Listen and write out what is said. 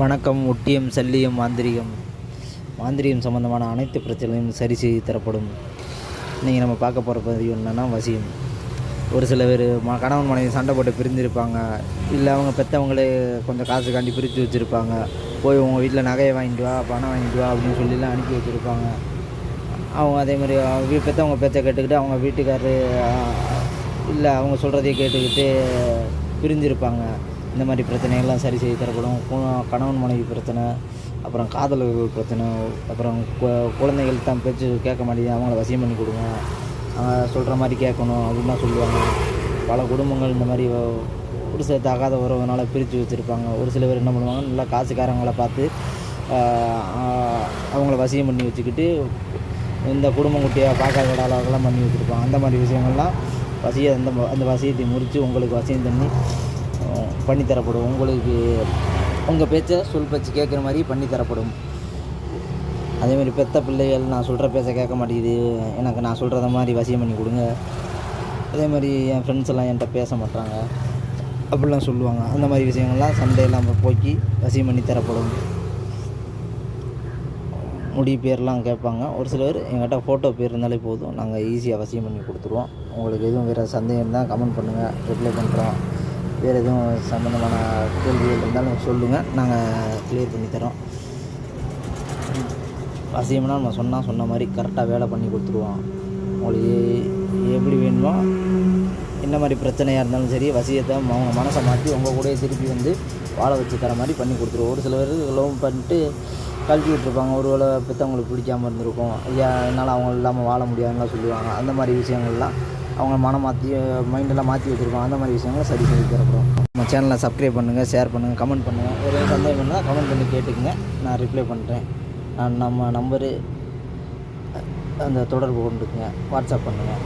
வணக்கம் ஒட்டியம் சல்லியம் மாந்திரிகம். மாந்திரிகம் சம்மந்தமான அனைத்து பிரச்சனையும் சரி செய்து தரப்படும். இன்றைக்கி நம்ம பார்க்க போகிற பதிவு என்னென்னா வசியம். ஒரு சில பேர் ம கணவன் மனைவி சண்டை போட்டு பிரிஞ்சிருப்பாங்க இல்லை அவங்க பெற்றவங்களே கொஞ்சம் காசுக்காண்டி பிரித்து வச்சுருப்பாங்க. போய் உங்கள் வீட்டில் நகையை வாங்கிட்டு வா பணம் வாங்கிட்டு வா அப்படின்னு சொல்லிலாம் அனுப்பி வச்சுருப்பாங்க. அவங்க அதே மாதிரி அவங்க வீ- பெற்றவங்க பேச்சை கேட்டுக்கிட்டு அவங்க வீட்டுக்காரரு இல்லை அவங்க சொல்கிறதையே கேட்டுக்கிட்டு பிரிஞ்சிருப்பாங்க இந்த மாதிரி பிரச்சனைகள்லாம் சரி செய்து தரப்படும். கணவன் மனைவி பிரச்சனை அப்புறம் காதலர்கள் பிரச்சனை அப்புறம் கு- குழந்தைகள் தான் பேச்சு கேட்க மாட்டேங்குது அவங்கள வசியம் பண்ணி கொடுங்க. சொல்கிற மாதிரி கேட்கணும் அப்படின்னு தான் சொல்லுவாங்க. பல குடும்பங்கள் இந்த மாதிரி ஒரு சில தகாத உறவுனால பிரித்து வச்சுருப்பாங்க. ஒரு சில பேர் என்ன பண்ணுவாங்க நல்லா காசுக்காரங்களை பார்த்து அவங்கள வசியம் பண்ணி வச்சுக்கிட்டு இந்த குடும்பம் குட்டியாக பார்க்காத விட பண்ணி வச்சுருப்பாங்க. அந்த மாதிரி விஷயங்கள்லாம் வசியை அந்த அந்த வசியத்தை முறித்து உங்களுக்கு வசியம் பண்ணி பண்ணித்தரப்படும். உங்களுக்கு உங்கள் பேச்சை சொல் பேச்சு கேட்குற மாதிரி பண்ணித்தரப்படும். அதேமாதிரி பெத்த பிள்ளைகள் நான் சொல்கிற பேச்சை கேட்க மாட்டேங்குது. எனக்கு நான் சொல்கிறத மாதிரி வசியம் பண்ணி கொடுங்க. அதே மாதிரி என் ஃப்ரெண்ட்ஸ் எல்லாம் என்கிட்ட பேச மாட்டாங்க அப்படிலாம் சொல்லுவாங்க. அந்த மாதிரி விஷயங்கள்லாம் சண்டை இல்லாமல் போக்கி வசியம் பண்ணி தரப்படும். முடி பேர்லாம் கேட்பாங்க. ஒரு சிலர் எங்கிட்ட ஃபோட்டோ பேர் இருந்தாலே போதும் நாங்கள் ஈஸியாக வசியம் பண்ணி கொடுத்துருவோம். உங்களுக்கு எதுவும் வேறு சந்தேகம் இருந்தால் கமெண்ட் பண்ணுங்கள் ரிப்ளை பண்ணுறோம் வேறு எதுவும் சம்மந்தமான கேள்விகள் இருந்தாலும் சொல்லுங்கள் நாங்கள் கிளியர் பண்ணி தரோம் நம்ம சொன்னால் சொன்ன மாதிரி கரெக்டாக வேலை பண்ணி கொடுத்துருவோம். உங்களுக்கு எப்படி வேணுமோ என்ன மாதிரி பிரச்சனையாக இருந்தாலும் சரி வசியத்தை அவங்க மனசை மாற்றி உங்கள் கூடயே திருப்பி வந்து வாழ வச்சு தர மாதிரி பண்ணி கொடுத்துருவோம். ஒரு சில பேர் லோன் பண்ணிட்டு கழட்டி விட்டுருப்பாங்க ஒரு வேளை பெற்றவங்களுக்கு பிடிக்காம இருந்திருக்கும். ஐயா என்னால் அவங்க இல்லாமல் வாழ முடியாதுலாம் சொல்லுவாங்க. அந்த மாதிரி விஷயங்கள்லாம் அவங்க மனம் மாற்றி மைண்டெல்லாம் மாற்றி வச்சுருப்பாங்க. அந்த மாதிரி விஷயங்களை சரி செய்து தரப்படும். நம்ம சேனலை சப்ஸ்கிரைப் பண்ணுங்கள் ஷேர் பண்ணுங்கள் கமெண்ட் பண்ணுங்கள் ஒரு சந்தேகம் பண்ணால் கமெண்ட் பண்ணி கேட்டுக்கங்க. நான் ரிப்ளை பண்ணுறேன் நான் நம்ம நம்பரு அந்த தொடர்பு கொண்டுக்குங்க. வாட்ஸ்அப் பண்ணுங்கள்